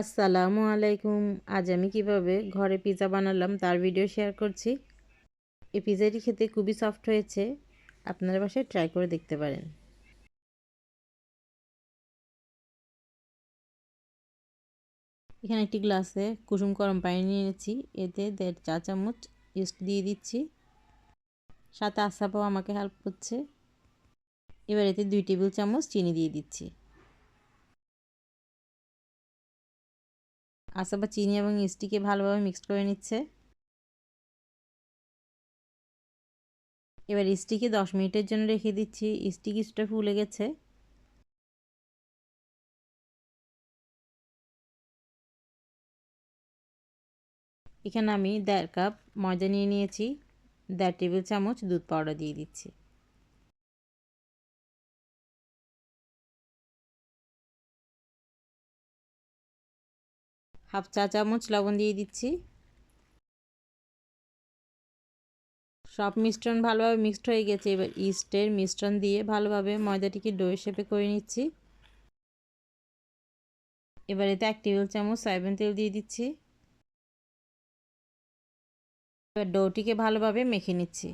আসসালামু আলাইকুম। আজ আমি কীভাবে ঘরে পিৎজা বানালাম তার ভিডিও শেয়ার করছি। এই পিৎজাটি খেতে খুবই সফট হয়েছে। আপনারা বাসায় ট্রাই করে দেখতে পারেন। এখানে একটি গ্লাসে কুসুম গরম পানি নিয়ে নিয়েছি। এতে দেড় চা চামচ ইস্ট দিয়ে দিচ্ছি। সাথে আসাপাও আমাকে হেল্প করছে। এবার এতে দুই টেবিল চামচ চিনি দিয়ে দিচ্ছি। আসাবা চিনি এবং ইস্টিকে ভালোভাবে মিক্সড করে নিচ্ছে। এবার ইস্টিকে দশ মিনিটের জন্য রেখে দিচ্ছি। ইস্টি কিছুটা ফুলে গেছে। এখানে আমি দেড় কাপ ময়দা নিয়ে নিয়েছি। দেড় টেবিল চামচ দুধ পাউডার দিয়ে দিচ্ছি। হাফ চা চামচ লবণ দিয়ে দিচ্ছি। সব মিশ্রণ ভালোভাবে মিক্সড হয়ে গেছে। এবার ইস্টের মিশ্রণ দিয়ে ভালোভাবে ময়দাটিকে ডো শেপে করে নিচ্ছি। এবার এতে এক টেবিল চামচ সয়াবিন তেল দিয়ে দিচ্ছি। এবার ডোটিকে ভালোভাবে মেখে নিচ্ছি।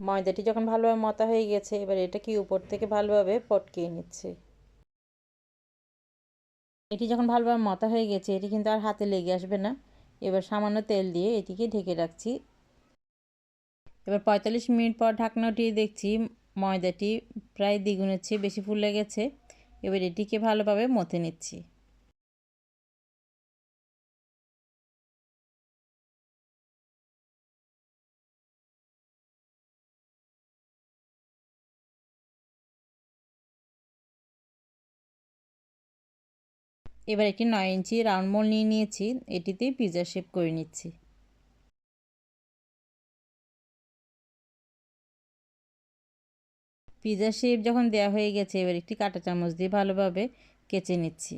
ময়দাটি যখন ভালোভাবে মতা হয়ে গেছে, এবার এটাকে উপর থেকে ভালোভাবে পটকিয়ে নিচ্ছে। এটি যখন ভালোভাবে মতা হয়ে গেছে, এটি কিন্তু আর হাতে লেগে আসবে না। এবার সামান্য তেল দিয়ে এটিকে ঢেকে রাখছি। এবার পঁয়তাল্লিশ মিনিট পর ঢাকনাটি দেখছি, ময়দাটি প্রায় দ্বিগুণের চেয়ে বেশি ফুলে গেছে। এবার এটিকে ভালোভাবে মথে নিচ্ছি। এবার একটি নয় ইঞ্চি রাউন্ড মোল নিয়ে নিয়েছি এটিতে পিজা শেপ করে নিচ্ছি। পিজা শেপ যখন দেয়া হয়ে গেছে, এবার একটি কাঁটা চামচ দিয়ে ভালোভাবে কেচে নিচ্ছি।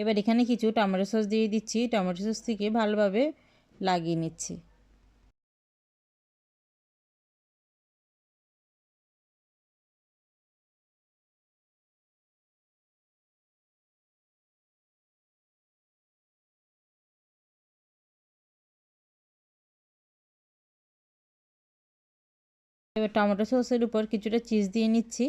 এবার এখানে কিছু টমেটো সস দিয়ে দিচ্ছি। টমেটো সস থেকে ভালোভাবে লাগিয়ে নিচ্ছি। এবার টমেটো সসের উপর কিছুটা চিজ দিয়ে নিচ্ছি।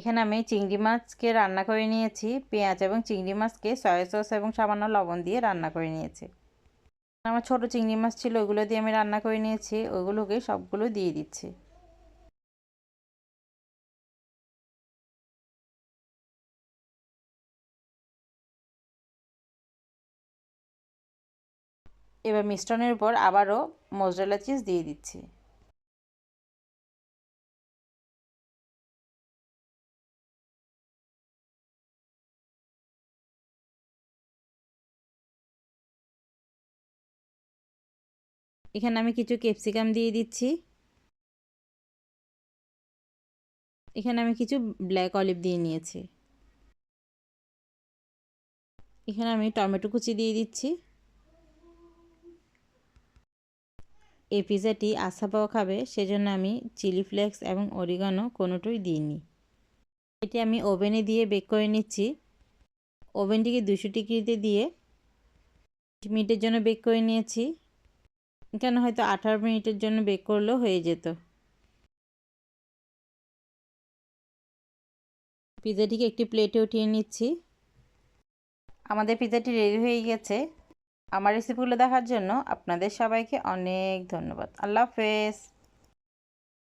এখানে আমি চিংড়ি মাছকে রান্না করে নিয়েছি, পেঁয়াজ এবং চিংড়ি মাছকে সয়া সস এবং সামান্য লবণ দিয়ে রান্না করে নিয়েছি। আমার ছোট চিংড়ি মাছ ছিল, ওগুলো দিয়ে আমি রান্না করে নিয়েছি, ওগুলোকে সবগুলো দিয়ে দিচ্ছি। এবার মিশ্রণের উপর আবারও মোজরেলা চিজ দিয়ে দিচ্ছি। এখানে আমি কিছু ক্যাপসিকাম দিয়ে দিচ্ছি। এখানে আমি কিছু ব্ল্যাক অলিভ দিয়ে নিয়েছি। এখানে আমি টমেটো কুচি দিয়ে দিচ্ছি। এই পিজাটি আশা পাওয়া খাবে, সেজন্য আমি চিলি ফ্লেক্স এবং অরিগানো কোনোটাই দিইনি। এটি আমি ওভেনে দিয়ে বেক করে নিচ্ছি। ওভেনটিকে দুশো ডিগ্রিতে দিয়ে মিনিটের জন্য বেক করে নিয়েছি। এখানে হয়তো আঠারো মিনিটের জন্য বেক করলেও হয়ে যেত। পিজাটিকে একটি প্লেটে উঠিয়ে নিচ্ছি। আমাদের পিজাটি রেডি হয়ে গেছে। আমার রেসিপিগুলো দেখার জন্য আপনাদের সবাইকে অনেক ধন্যবাদ। আল্লাহ হাফেজ।